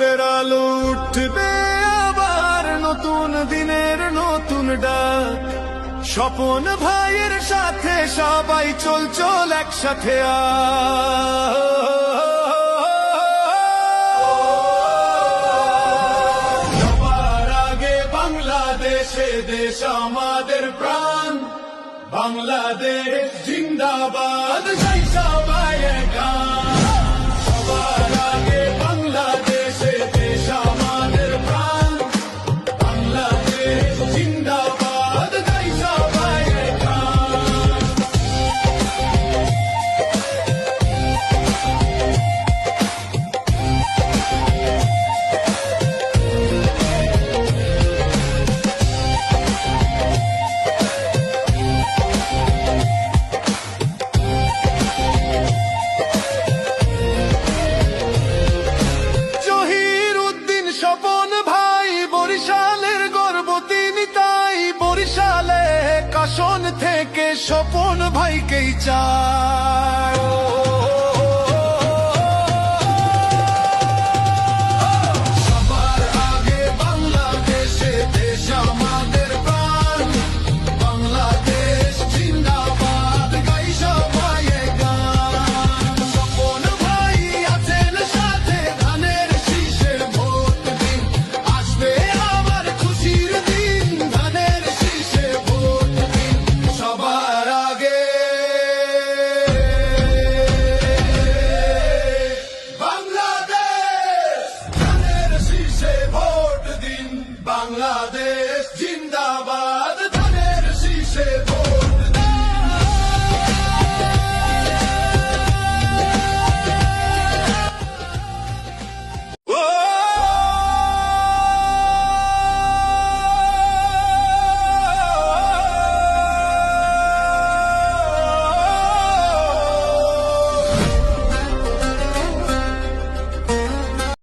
ভোরের আলো উঠবে আবার নতুন দিনের নতুন ডা স্বপন ভাইয়ের সাথে সবাই চল চল একসাথে সবার আগে বাংলাদেশে দেশ আমাদের প্রাণ। বাংলাদেশ জিন্দাবাদ সবাই গান। বরিশালের গর্ব তিনি তাই বরিশালে কাশন থেকে স্বপন ভাইকেই চায়।